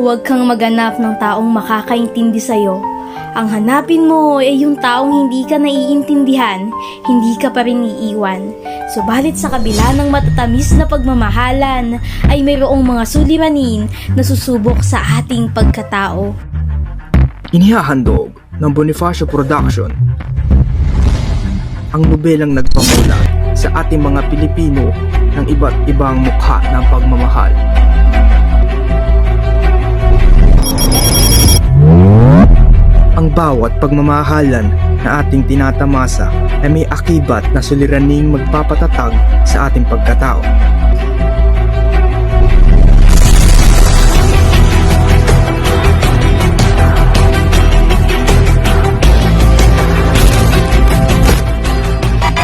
Huwag kang maganap ng taong makakaintindi sa'yo. Ang hanapin mo ay yung taong hindi ka naiintindihan, hindi ka pa rin iiwan. Subalit sa kabila ng matatamis na pagmamahalan, ay mayroong mga suliranin na susubok sa ating pagkatao. Inihahandog ng Bonifacio Production ang nobelang nagpamula sa ating mga Pilipino ng iba't ibang mukha ng pagmamahal. Bawat pagmamahalan na ating tinatamasa ay may akibat na suliraning magpapatatag sa ating pagkatao.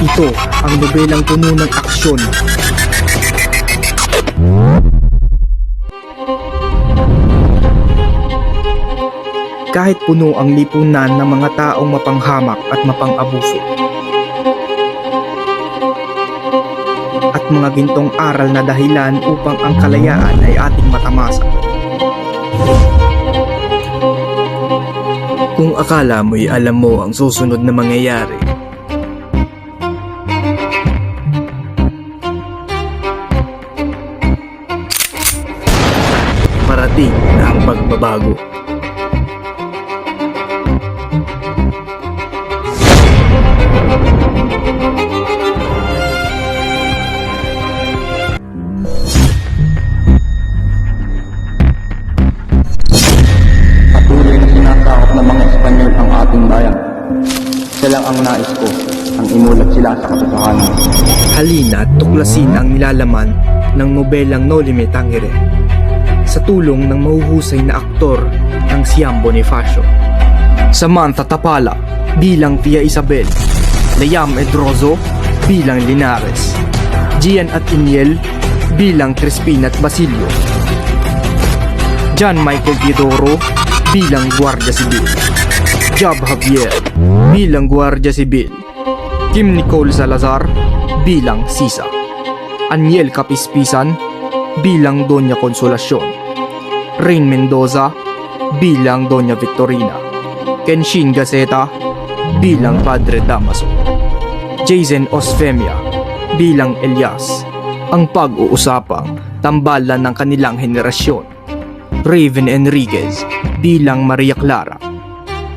Ito ang nobelang puno ng aksyon. Kahit puno ang lipunan ng mga taong mapanghamak at mapang-abuso. At mga gintong aral na dahilan upang ang kalayaan ay ating matamasa. Kung akala mo'y alam mo ang susunod na mangyayari, parating na ang pagbabago. Lang ang nais ko, ang imulat sila sa katotohanan. Halina at tuklasin ang nilalaman ng nobelang No Limit Tangere sa tulong ng mahuhusay na aktor ng Siam Bonifacio. Samantha Tapala bilang Tia Isabel, Layam Edrozo bilang Linares, Gian at Iniel bilang Crispin at Basilio, John Michael Teodoro bilang Guardia Civil, Job Javier bilang Guardia Civil, Kim Nicole Salazar bilang Sisa, Aniel Capispisan bilang Doña Consolacion, Rain Mendoza bilang Doña Victorina, Kenshin Gaceta bilang Padre Damaso, Jason Osfemia bilang Elias, ang pag-uusapang tambalan ng kanilang henerasyon, Raven Enriquez bilang Maria Clara,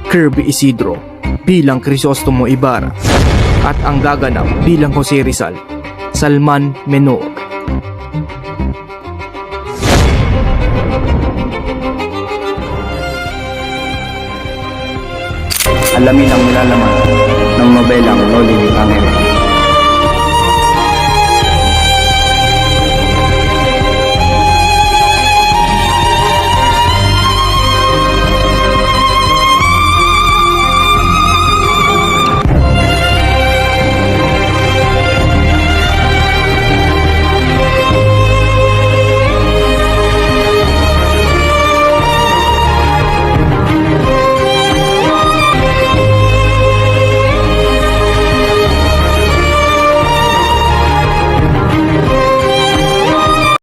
Kirby Isidro bilang Crisostomo Ibarra, at ang gaganap bilang Jose Rizal, Salman Menor. Alamin ang nilalaman ng nobelang Angel.